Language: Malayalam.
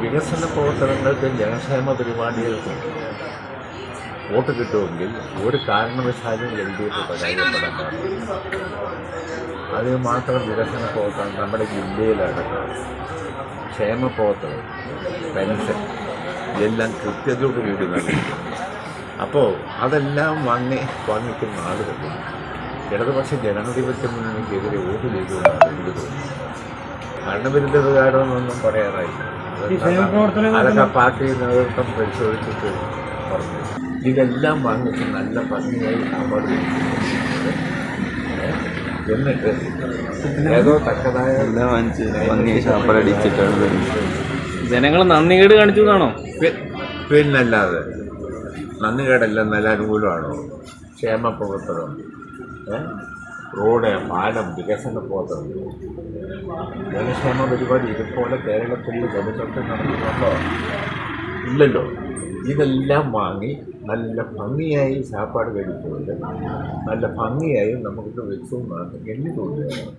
വികസന പ്രവർത്തനങ്ങൾക്ക് ജനക്ഷേമ പരിപാടികൾക്കും വോട്ട് കിട്ടുമെങ്കിൽ ഒരു കാരണവശാലും എൽ ഡി എഫ് പരാജയപ്പെടാൻ പാടില്ല അത് മാത്രം വികസന പ്രവർത്തനം നമ്മുടെ ജില്ലയിലടക്കം ക്ഷേമ പ്രവർത്തനം പെൻഷൻ ഇതെല്ലാം കൃത്യതയോട് കൂടി നടക്കും അപ്പോൾ അതെല്ലാം വാങ്ങി വാങ്ങിക്കുന്ന ആളുകൾ ഇടതുപക്ഷ ജനാധിപത്യ മുന്നണിക്കെതിരെ വോട്ട് ചെയ്തുകൊണ്ടാണ് എനിക്ക് തോന്നുന്നത് ഭരണവിരുദ്ധകാരമെന്നൊന്നും പറയാറായി ഈ ക്ഷേമപ്രവർത്തനങ്ങൾ അതൊക്കെ പാർട്ടി നേതൃത്വം പരിശോധിച്ചിട്ട് പറഞ്ഞു. ഇതെല്ലാം വാങ്ങിച്ച് നല്ല ഭംഗിയായി എന്നിട്ട് ഏതോ തക്കതായ ജനങ്ങൾ നന്ദികേട് കാണിച്ചു എന്നാണോ? പിന്നല്ലാതെ നന്ദി കേടല്ല നല്ല അനുകൂലമാണോ ക്ഷേമ പ്രവർത്തനം ഏ? റോഡ് പാലം വികസന പ്രവർത്തനം ജനക്ഷേമ പരിപാടി ഇതുപോലെ കേരളത്തിൽ ജനങ്ങൾക്ക് നടക്കുന്നുണ്ടോ ഇല്ലല്ലോ. ഇതെല്ലാം വാങ്ങി നല്ല ഭംഗിയായി സാപ്പാട് കഴിച്ചുകൊണ്ട് നല്ല ഭംഗിയായി നമുക്കിത് വെച്ചു എന്നാണ് എനിക്ക് തോന്നുന്നത്